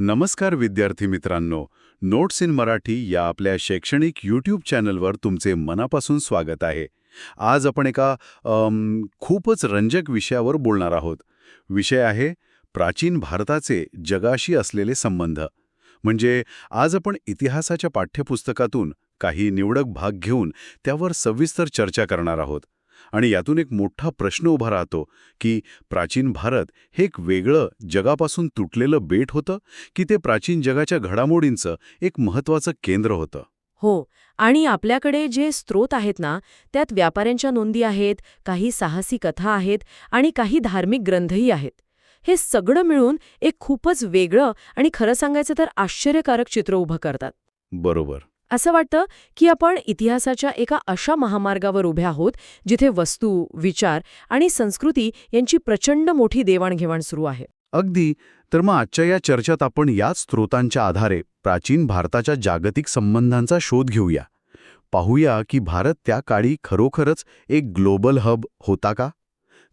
नमस्कार विद्यार्थी मित्रांनो नोट्स इन मराठी या आपल्या शैक्षणिक यूट्यूब चॅनलवर तुमचे मनापासून स्वागत आहे. आज आपण एका खूपच रंजक विषयावर बोलणार आहोत. विषय आहे प्राचीन भारताचे जगाशी असलेले संबंध. म्हणजे आज आपण इतिहासाच्या पाठ्यपुस्तकातून काही निवडक भाग घेऊन त्यावर सविस्तर चर्चा करणार आहोत. आणि यातून एक मोठा प्रश्न उभा राहतो की प्राचीन भारत हे एक वेगळं जगापासून तुटलेलं बेट होतं की ते प्राचीन जगाच्या घडामोडींचं एक महत्त्वाचं केंद्र होतं? हो आणि आपल्याकडे जे स्रोत आहेत ना त्यात व्यापाऱ्यांच्या नोंदी आहेत काही साहसी कथा आहेत आणि काही धार्मिक ग्रंथही आहेत. हे सगळं मिळून एक खूपच वेगळं आणि खरं सांगायचं तर आश्चर्यकारक चित्र उभं करतात. बरोबर. असं वाटतं की आपण इतिहासाच्या एका अशा महामार्गावर उभे आहोत जिथे वस्तू विचार आणि संस्कृती यांची प्रचंड मोठी देवाणघेवाण सुरू आहे. अगदी. तर मग आजच्या या चर्चेत आपण याच स्रोतांच्या आधारे प्राचीन भारताच्या जागतिक संबंधांचा शोध घेऊया. पाहूया की भारत त्या काळी खरोखरच एक ग्लोबल हब होता का?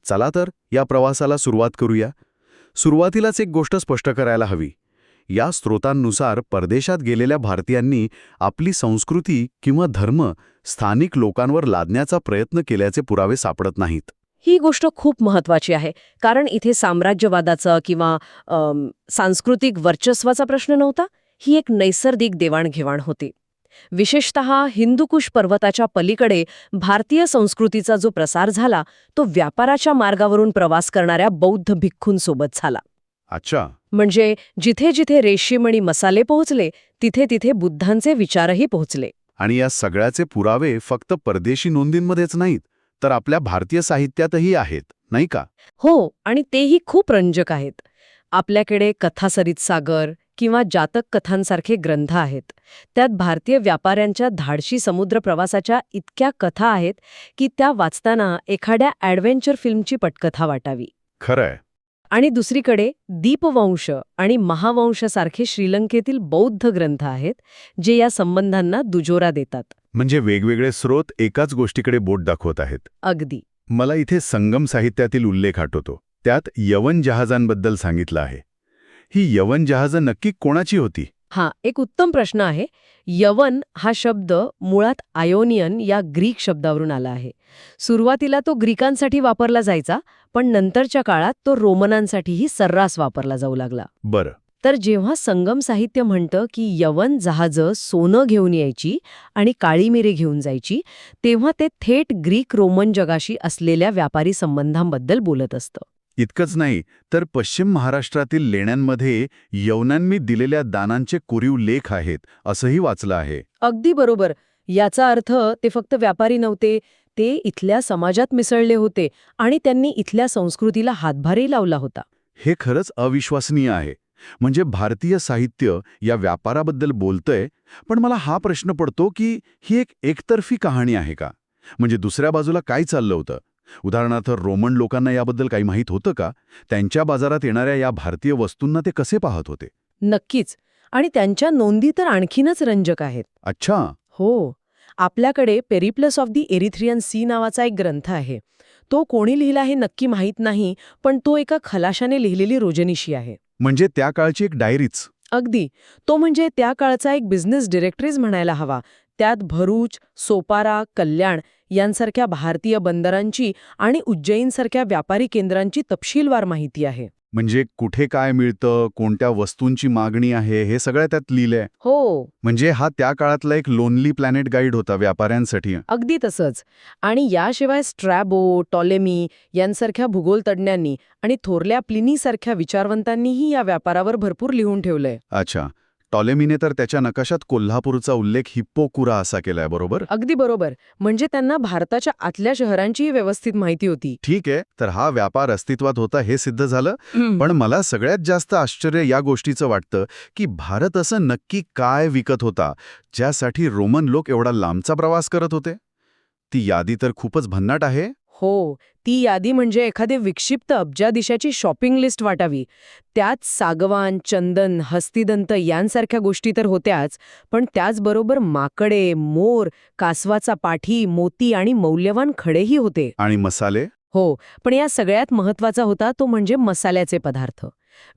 चला तर या प्रवासाला सुरुवात करूया. सुरुवातीलाच एक गोष्ट स्पष्ट करायला हवी. या स्रोतांनुसार परदेशात गेलेल्या भारतीयांनी आपली संस्कृती किंवा धर्म स्थानिक लोकांवर लादण्याचा प्रयत्न केल्याचे पुरावे सापडत नाहीत. ही गोष्ट खूप महत्वाची आहे. कारण इथे साम्राज्यवादाचा किंवा सांस्कृतिक वर्चस्वाचा प्रश्न नव्हता. ही एक नैसर्गिक देवाणघेवाण होती. विशेषत हिंदुकुश पर्वताच्या पलीकडे भारतीय संस्कृतीचा जो प्रसार झाला तो व्यापाराच्या मार्गावरून प्रवास करणाऱ्या बौद्ध भिक्खूंसोबत झाला. अच्छा. म्हणजे जिथे जिथे रेशीम आणि मसाले पोहोचले तिथे तिथे बुद्धांचे विचारही पोहोचले. आणि या सगळ्याचे पुरावे फक्त परदेशी नोंदींमध्येच नाहीत तर आपल्या भारतीय साहित्यातही आहेत नाही का? हो आणि तेही खूप रंजक आहेत. आपल्याकडे कथासरित सागर किंवा जातक कथांसारखे ग्रंथ आहेत. त्यात भारतीय व्यापाऱ्यांच्या धाडशी समुद्र प्रवासाच्या इतक्या कथा आहेत की त्या वाचताना एखाद्या ॲडव्हेंचर फिल्मची पटकथा वाटावी. खरंय. आणि दुसरीकडे दीपवंश आणि महावंशसारखे श्रीलंकेतील बौद्ध ग्रंथ आहेत जे या संबंधांना दुजोरा देतात. म्हणजे वेगवेगळे स्रोत एकाच गोष्टीकडे बोट दाखवत आहेत. अगदी. मला इथे संगम साहित्यातील उल्लेख आठवतो. त्यात यवन जहाजांबद्दल सांगितलं आहे. ही यवन जहाजं नक्की कोणाची होती? हा एक उत्तम प्रश्न आहे. यवन हा शब्द मुळात आयोनियन या ग्रीक शब्दावरून आला आहे. सुरुवातीला तो ग्रीकांसाठी वापरला जायचा पण नंतरच्या काळात तो रोमनांसाठीही सर्रास वापरला जाऊ लागला. बरं. तर जेव्हा संगम साहित्य म्हणतं की यवन जहाजं सोनं घेऊन यायची आणि काळी मिरे घेऊन जायची तेव्हा ते थेट ग्रीक रोमन जगाशी असलेल्या व्यापारी संबंधांबद्दल बोलत असतं. इतकंच नाही तर पश्चिम महाराष्ट्रातील लेण्यांमध्ये यवनांनी दिलेल्या दानांचे कोरीव लेख आहेत असंही वाचलं आहे. अगदी बरोबर. याचा अर्थ ते फक्त व्यापारी नव्हते ते इथल्या समाजात मिसळले होते आणि त्यांनी इथल्या संस्कृतीला हातभारही लावला होता. हे खरंच अविश्वसनीय आहे. म्हणजे भारतीय साहित्य या व्यापाराबद्दल बोलतंय पण मला हा प्रश्न पडतो की ही एक एकतर्फी कहाणी आहे का? म्हणजे दुसऱ्या बाजूला काय चाललं होतं? उदाहरणार्थ रोमन लोकांना याबद्दल काही माहीत होतं का? त्यांच्या बाजारात येणाऱ्या या भारतीय वस्तूंना ते कसे पाहत होते? नक्कीच. आणि त्यांच्या नोंदी तर आणखीनच रंजक आहेत. अच्छा. हो. आपल्याकडे Periplus of the Erythraean Sea नावाचा एक ग्रंथ आहे. तो कोणी लिहिला हे नक्की माहीत नाही पण तो एका खलाशाने लिहिलेली रोजनिशी आहे. म्हणजे त्या काळची एक डायरीच. अगदी. तो म्हणजे त्या काळचा एक बिझनेस डिरेक्टरीज म्हणायला हवा. त्यात भरूच सोपारा कल्याण यांसारख्या भारतीय बंदरांची आणि उज्जैनसारख्या व्यापारी केंद्रांची तपशीलवार माहिती आहे. म्हणजे कुठे काय मिळतं कोणत्या वस्तूंची मागणी आहे हे सगळं त्यात लिहिलंय? हो. म्हणजे हा त्या काळातला एक लोनली प्लॅनेट गाईड होता व्यापाऱ्यांसाठी. अगदी तसंच. आणि याशिवाय स्ट्रॅबो टॉलेमी यांसारख्या भूगोलतज्ञांनी आणि थोरल्या प्लिनीसारख्या विचारवंतांनीही या व्यापारावर भरपूर लिहून ठेवलंय. अच्छा. टॉलेमीने तर त्याच्या नकाशात कोल्हापूरचा उल्लेख हिप्पोकुरा असा केलाय बरोबर? अगदी बरोबर. म्हणजे त्यांना भारताच्या आतल्या शहरांचीही व्यवस्थित माहिती होती. ठीक आहे तर हा व्यापार अस्तित्वात होता हे सिद्ध झालं. पण मला सगळ्यात जास्त आश्चर्य या गोष्टीचं वाटतं की भारत असं नक्की काय विकत होता ज्यासाठी रोमन लोक एवढा लांबचा प्रवास करत होते? ती यादी तर खूपच भन्नाट आहे. हो ती यादी म्हणजे एखादी विक्षिप्त अब्जादिशाची शॉपिंग लिस्ट वाटावी. त्यात सागवान चंदन हस्तिदंत यांसारख्या गोष्टी तर होत्याच पण त्याचबरोबर माकडे मोर कासवाचा पाठी मोती आणि मौल्यवान खडेही होते. आणि मसाले? हो पण या सगळ्यात महत्त्वाचा होता तो म्हणजे मसाल्याचे पदार्थ.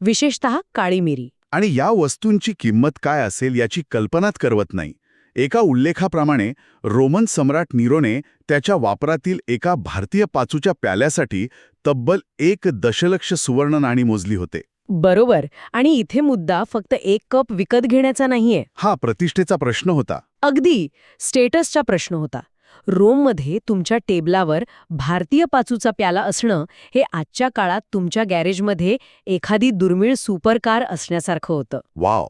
विशेषतः काळी मिरी. आणि या वस्तूंची किंमत काय असेल याची कल्पनाच करवत नाही. एका उल्लेखाप्रमाणे रोमन सम्राट नीरोने त्याच्या वापरातील एका भारतीय पाचूच्या प्याल्यासाठी तब्बल एक दशलक्ष सुवर्ण नाणी मोजली होते. बरोबर. आणि इथे मुद्दा फक्त एक कप विकत घेण्याचा नाहीये. हा प्रतिष्ठेचा प्रश्न होता. अगदी! स्टेटसचा प्रश्न होता. रोममध्ये तुमच्या टेबलावर भारतीय पाचूचा प्याला असणं हे आजच्या काळात तुमच्या गॅरेजमध्ये एखादी दुर्मिळ सुपरकार असण्यासारखं होतं. वाव!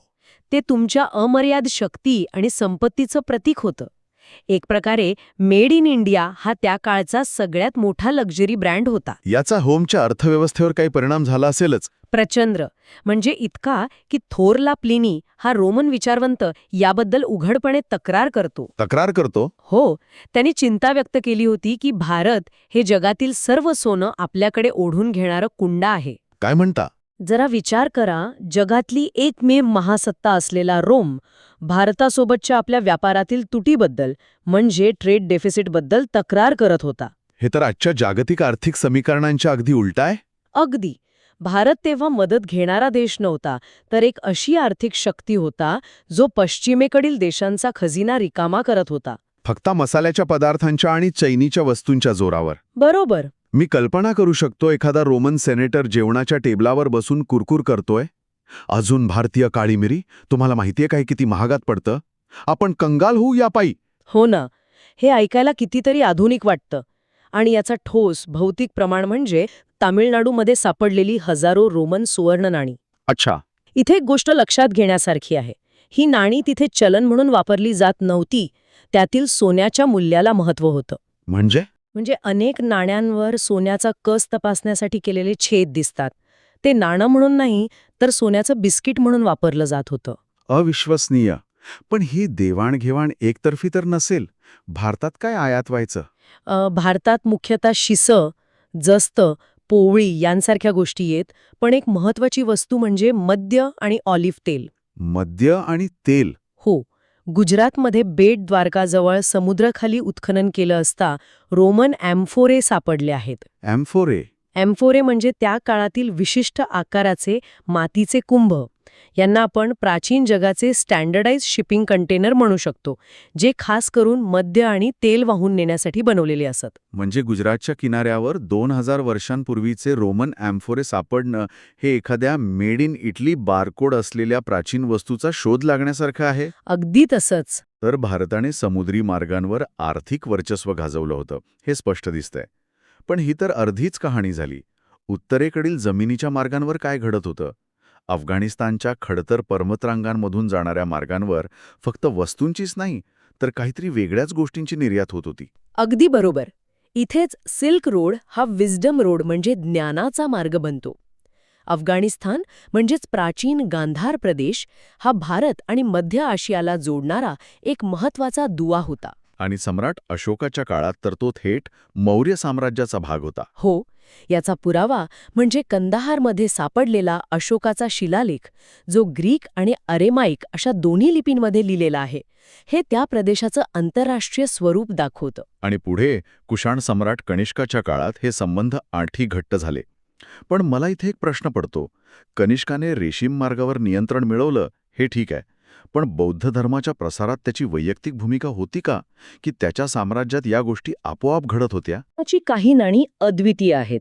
ते तुमच्या अमर्याद शक्ती आणि संपत्तीचं प्रतीक होतं. एक प्रकारे मेड इन इंडिया हा त्या काळचा सगळ्यात मोठा लक्झरी ब्रँड होता. याचा होमच्या अर्थव्यवस्थेवर काही परिणाम झाला असेलच. प्रचंड. म्हणजे इतका की थोरला प्लिनी हा रोमन विचारवंत याबद्दल उघडपणे तक्रार करतो. तक्रार करतो? हो. त्यांनी चिंता व्यक्त केली होती की भारत हे जगातील सर्व सोनं आपल्याकडे ओढून घेणारं कुंड आहे. काय म्हणता? जरा विचार करा जगातली एकमेव महासत्ता असलेला रोम भारतासोबतच्या आपल्या व्यापारातील तुटीबद्दल म्हणजे ट्रेड डेफिसिटबद्दल तक्रार करत होता. हे तर आजच्या जागतिक आर्थिक समीकरणांच्या अगदी उलट आहे अगदी. भारत तेव्हा मदत घेणारा देश नव्हता तर एक अशी आर्थिक शक्ती होता जो पश्चिमेकडील देशांचा खजिना रिकामा करत होता. फक्त मसाल्याच्या पदार्थांच्या आणि चैनीच्या वस्तूंच्या जोरावर. बरोबर. मी कल्पना करू शकतो एखादा रोमन सेनेटर जेवणाच्या टेबलावर बसून कुरकुर करतोय? अजून भारतीय काळी मिरी तुम्हाला माहितीये काय किती महागात पडतं? आपण कंगाल होऊ या पायी. हो ना. हे ऐकायला कितीतरी आधुनिक वाटतं. आणि याचा ठोस भौतिक प्रमाण म्हणजे तामिळनाडूमध्ये सापडलेली हजारो रोमन सुवर्ण नाणी. अच्छा. इथे एक गोष्ट लक्षात घेण्यासारखी आहे. ही नाणी तिथे चलन म्हणून वापरली जात नव्हती. त्यातील सोन्याच्या मूल्याला महत्त्व होतं. म्हणजे? म्हणजे अनेक नाण्यांवर सोन्याचा कस तपासण्यासाठी केलेले छेद दिसतात. ते नाणं म्हणून नाही तर सोन्याचं बिस्किट म्हणून वापरलं जात होतं. अविश्वसनीय. पण ही देवाणघेवाण एकतर्फी तर नसेल. भारतात काय आयात व्हायचं? भारतात मुख्यतः शिसं जस्त पोवळी यांसारख्या गोष्टी येत पण एक महत्वाची वस्तू म्हणजे मद्य आणि ऑलिव्ह तेल. मद्य आणि तेल. गुजरातमध्ये बेट द्वारकाजवळ समुद्राखाली उत्खनन केलं असता रोमन ॲम्फोरे सापडले आहेत. ॲम्फोरे? ॲम्फोरे म्हणजे त्या काळातील विशिष्ट आकाराचे मातीचे कुंभ. यांना आपण प्राचीन जगाचे स्टँडर्डाइज शिपिंग कंटेनर म्हणू शकतो जे खास करून मद्य आणि तेल वाहून नेण्यासाठी बनवलेले असत. म्हणजे गुजरातच्या किनाऱ्यावर दोन हजार वर्षांपूर्वीचे रोमन ॲम्फोरे सापडणं हे एखाद्या मेड इन इटली बारकोड असलेल्या प्राचीन वस्तूचा शोध लागण्यासारखं आहे? अगदी तसंच. तर भारताने समुद्री मार्गांवर आर्थिक वर्चस्व गाजवलं होतं हे स्पष्ट दिसतंय. पण ही तर अर्धीच कहाणी झाली. उत्तरेकडील जमिनीच्या मार्गांवर काय घडत होतं? अफगाणिस्तानच्या खडतर पर्वतरांगांमधून जाणाऱ्या मार्गांवर फक्त वस्तूंचीच नाही तर काहीतरी वेगळ्याच गोष्टींची निर्यात होत होती. अगदी बरोबर. इथेच सिल्क रोड हा विजडम रोड म्हणजे ज्ञानाचा मार्ग बनतो. अफगाणिस्तान म्हणजेच प्राचीन गांधार प्रदेश हा भारत आणि मध्य आशियाला जोडणारा एक महत्त्वाचा दुवा होता. आणि सम्राट अशोकाच्या काळात तर तो थेट मौर्य साम्राज्याचा भाग होता. हो याचा पुरावा म्हणजे कंदाहारमध्ये सापडलेला अशोकाचा शिलालेख जो ग्रीक आणि अरेमाईक अशा दोन्ही लिपींमध्ये लिहिलेला आहे हे त्या प्रदेशाचं आंतरराष्ट्रीय स्वरूप दाखवतं. आणि पुढे कुशाण सम्राट कनिष्काच्या काळात हे संबंध आणखी घट्ट झाले. पण मला इथे एक प्रश्न पडतो. कनिष्काने रेशीम मार्गावर नियंत्रण मिळवलं हे ठीक आहे. पण बौद्ध धर्माच्या प्रसारात त्याची वैयक्तिक भूमिका होती का? की त्याच्या साम्राज्यात या गोष्टी आपोआप घडत होत्या? ची काही नाणी अद्वितीय आहेत.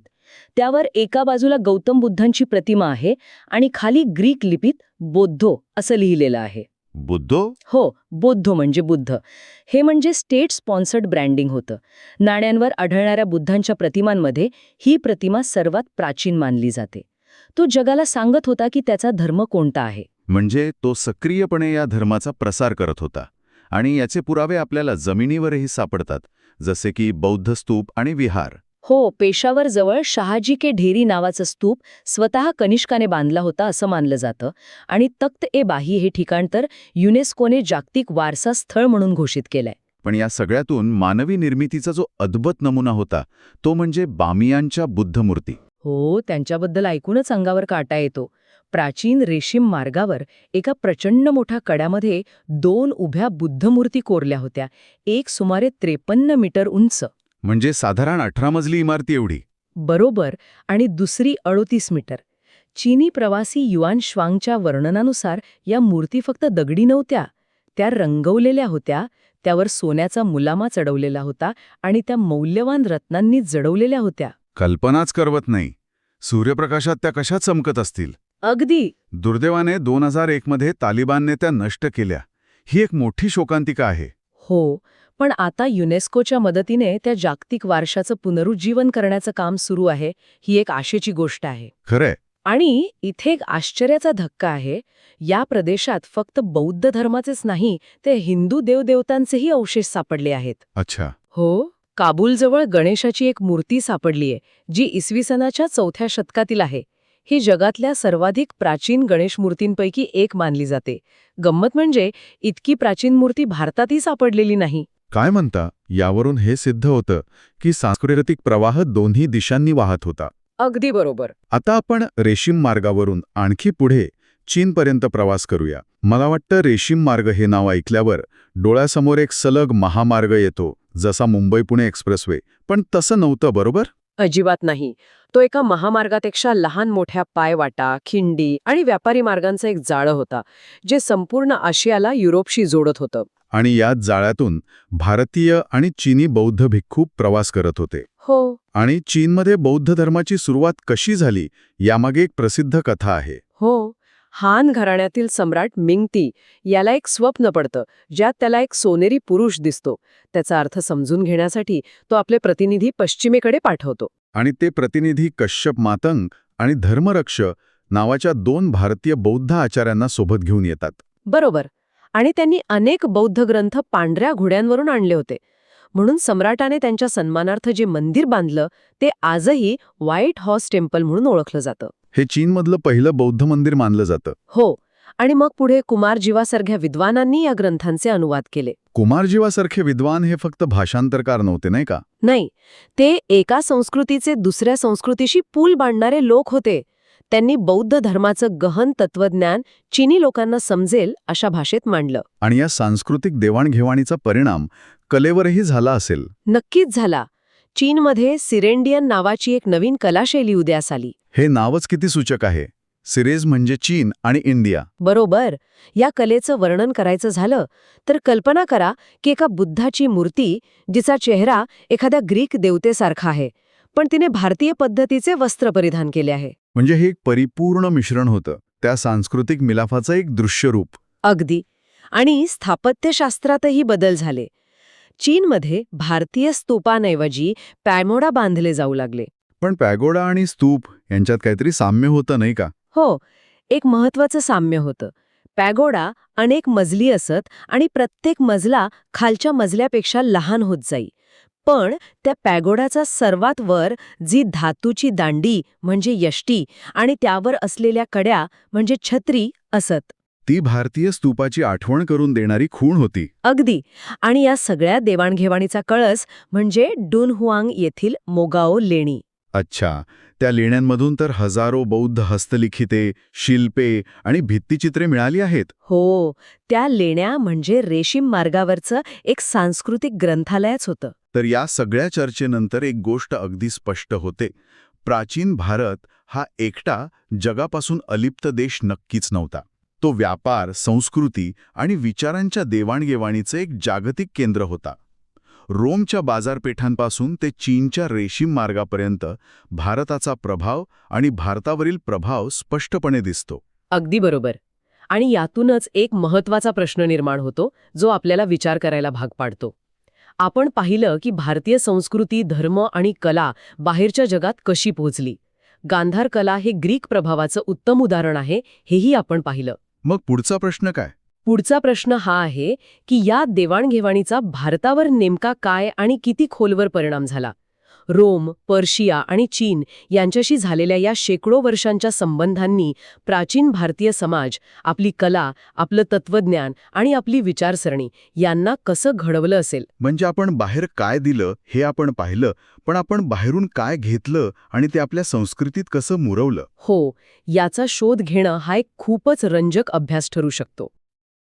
त्यावर एका बाजूला गौतम बुद्धांची प्रतिमा आहे आणि खाली ग्रीक लिपीत बोद्धो असं लिहिलेलं आहे. बुद्धो? हो बौद्ध म्हणजे बुद्ध. हे म्हणजे स्टेट स्पॉन्सर्ड ब्रँडिंग होतं. नाण्यांवर आढळणाऱ्या बुद्धांच्या प्रतिमांमध्ये ही प्रतिमा सर्वात प्राचीन मानली जाते. तो जगाला सांगत होता की त्याचा धर्म कोणता आहे. म्हणजे तो सक्रियपणे या धर्माचा प्रसार करत होता आणि याचे पुरावे आपल्याला जमिनीवरही सापडतात जसे की बौद्ध स्तूप आणि विहार. हो पेशावर जवळ शहाजी के ढेरी नावाचं स्तूप स्वतः कनिष्काने बांधला होता असं मानलं जातं आणि तख्त ए बाही हे ठिकाण तर युनेस्कोने जागतिक वारसा स्थळ म्हणून घोषित केलंय. पण या सगळ्यातून मानवी निर्मितीचा जो अद्भुत नमुना होता तो म्हणजे बामियांच्या बुद्धमूर्ती. हो त्यांच्याबद्दल ऐकूनच अंगावर काटा येतो. प्राचीन रेशीम मार्गावर एका प्रचंड मोठ्या कड्यामध्ये दोन उभ्या बुद्धमूर्ती कोरल्या होत्या. एक सुमारे त्रेपन्न मीटर उंच. म्हणजे साधारण अठरा मजली इमारती एवढी. बरोबर आणि दुसरी अडोतीस मीटर. चीनी प्रवासी युआन श्वांगच्या वर्णनानुसार या मूर्ती फक्त दगडी नव्हत्या. त्या रंगवलेल्या होत्या त्यावर सोन्याचा मुलामा चढवलेला होता आणि त्या मौल्यवान रत्नांनी जडवलेल्या होत्या. कल्पनाच करवत नाही. सूर्यप्रकाशात त्या कशा चमकत असतील? अगदी. दुर्दैवाने दोन हजार एकमध्ये तालिबानने त्या नष्ट केल्या. ही एक मोठी शोकांतिका आहे. हो पण आता युनेस्कोच्या मदतीने त्या जागतिक वारशाचं पुनरुज्जीवन करण्याचं काम सुरू आहे ही एक आशेची गोष्ट आहे. खरंय. आणि इथे एक आश्चर्याचा धक्का आहे या प्रदेशात फक्त बौद्ध धर्माचेच नाही ते हिंदू देवदेवतांचेही अवशेष सापडले आहेत. अच्छा. हो काबूलजवळ गणेशाची एक मूर्ती सापडलीय जी इसवी सनाच्या चौथ्या शतकातील आहे. ही जगातल्या सर्वाधिक प्राचीन गणेश मूर्तींपैकी एक मानली जाते. गंमत म्हणजे इतकी प्राचीन मूर्ती भारतातही सापडलेली नाही. काय म्हणता? यावरून हे सिद्ध होतं की सांस्कृतिक प्रवाह दोन्ही दिशांनी वाहत होता. अगदी बरोबर. आता आपण रेशीम मार्गावरून आणखी पुढे चीनपर्यंत प्रवास करूया. मला वाटतं रेशीम मार्ग हे नाव ऐकल्यावर डोळ्यासमोर एक सलग महामार्ग येतो जसा मुंबई पुणे एक्सप्रेसवे. पण तसं नव्हतं बरोबर? अजिबात नाही. तो एका महामार्गापेक्षा लहान मोठ्या पायवाटा खिंडी आणि व्यापारी मार्गांचा एक जाळं होता जे संपूर्ण आशियाला युरोपशी जोडत होतं. आणि याच जाळ्यातून भारतीय आणि चीनी बौद्ध भिक्खू प्रवास करत होते. हो. आणि चीनमध्ये बौद्ध धर्माची सुरुवात कशी झाली यामागे एक प्रसिद्ध कथा आहे. हो. हान घराण्यातील सम्राट मिंगती याला एक स्वप्न पडतं ज्यात त्याला एक सोनेरी पुरुष दिसतो. त्याचा अर्थ समजून घेण्यासाठी तो आपले प्रतिनिधी पश्चिमेकडे पाठवतो. आणि ते प्रतिनिधी कश्यप मातंग आणि धर्मरक्ष नावाच्या दोन भारतीय बौद्ध आचार्यांना सोबत घेऊन येतात. बरोबर. आणि त्यांनी अनेक बौद्ध ग्रंथ पांढऱ्या घोड्यांवरून आणले होते. म्हणून सम्राटाने त्यांच्या सन्मानार्थ जे मंदिर बांधलं ते आजही व्हाईट हॉर्स टेम्पल म्हणून ओळखलं जातं. हे चीनमधलं पहिलं बौद्ध मंदिर मानलं जातं. हो आणि मग पुढे कुमारजीवासारख्या विद्वानांनी या ग्रंथांचे अनुवाद केले. कुमारजीवासारखे विद्वान हे फक्त भाषांतरकार नव्हते नाही का? नाही ते एका संस्कृतीचे दुसऱ्या संस्कृतीशी पूल बांधणारे लोक होते. त्यांनी बौद्ध धर्माचं गहन तत्वज्ञान चीनी लोकांना समजेल अशा भाषेत मांडलं. आणि या सांस्कृतिक देवाणघेवाणीचा परिणाम कलेवरही झाला असेल. नक्कीच झाला. चीनमध्ये सिरेंडियन नावाची एक नवीन कलाशैली उदयास आली. हे नावच किती सूचक आहे? सिरेज म्हणजे चीन आणि इंडिया. बरोबर. या कलेचं वर्णन करायचं झालं तर कल्पना करा की एका बुद्धाची मूर्ती जिचा चेहरा एखाद्या ग्रीक देवतेसारखा आहे पण तिने भारतीय पद्धतीचे वस्त्र परिधान केले आहे. म्हणजे हे एक परिपूर्ण मिश्रण होतं त्या सांस्कृतिक मिलाफाचं एक दृश्यरूप. अगदी. आणि स्थापत्यशास्त्रातही बदल झाले. चीनमध्ये भारतीय स्तूपांऐवजी पॅमोडा बांधले जाऊ लागले. पण पॅगोडा आणि स्तूप यांच्यात काहीतरी साम्य होतं नाही का? हो एक महत्वाचं साम्य होतं. पॅगोडा अनेक मजली असत आणि प्रत्येक मजला खालच्या मजल्यापेक्षा लहान होत जाई. पण त्या पॅगोडाचा सर्वात वर जी धातूची दांडी म्हणजे यष्टी आणि त्यावर असलेल्या कड्या म्हणजे छत्री असत. ती भारतीय स्तूपाची आठवण करून देणारी खूण होती. अगदी. आणि या सगळ्या देवाणघेवाणीचा कळस म्हणजे डुनहुआंग येथील मोगाओ लेणी. अच्छा. त्या लेण्यांमधून तर हजारो बौद्ध हस्तलिखिते शिल्पे आणि भित्तिचित्रे मिळाली आहेत. हो. त्या लेण्या म्हणजे रेशीम मार्गावरचं एक सांस्कृतिक ग्रंथालयच होतं. तर या सगळ्या चर्चेनंतर एक गोष्ट अगदी स्पष्ट होते. प्राचीन भारत हा एकटा जगापासून अलिप्त देश नक्कीच नव्हता. तो व्यापार संस्कृती आणि विचारांच्या देवाणघेवाणीचं एक जागतिक केंद्र होता. रोमच्या बाजारपेठांपासून ते चीनच्या रेशीम मार्गापर्यंत भारताचा प्रभाव आणि भारतावरील प्रभाव स्पष्टपणे दिसतो. अगदी बरोबर. आणि यातूनच एक महत्त्वाचा प्रश्न निर्माण होतो जो आपल्याला विचार करायला भाग पाडतो. आपण पाहिलं की भारतीय संस्कृती धर्म आणि कला बाहेरच्या जगात कशी पोहोचली? गांधार कला हे ग्रीक प्रभावाचं उत्तम उदाहरण आहे हेही आपण पाहिलं. मग पुढचा प्रश्न काय? पुढचा प्रश्न हा आहे की या देवाणघेवाणीचा भारतावर नेमका काय आणि किती खोलवर परिणाम झाला? रोम पर्शिया आणि चीन यांच्याशी झालेल्या या शेकडो वर्षांच्या संबंधांनी प्राचीन भारतीय समाज आपली कला आपलं तत्वज्ञान आणि आपली विचारसरणी यांना कसं घडवलं असेल? म्हणजे आपण बाहेर काय दिलं हे आपण पाहिलं पण आपण बाहेरून काय घेतलं आणि ते आपल्या संस्कृतीत कसं मुरवलं? हो याचा शोध घेणं हा एक खूपच रंजक अभ्यास ठरू शकतो.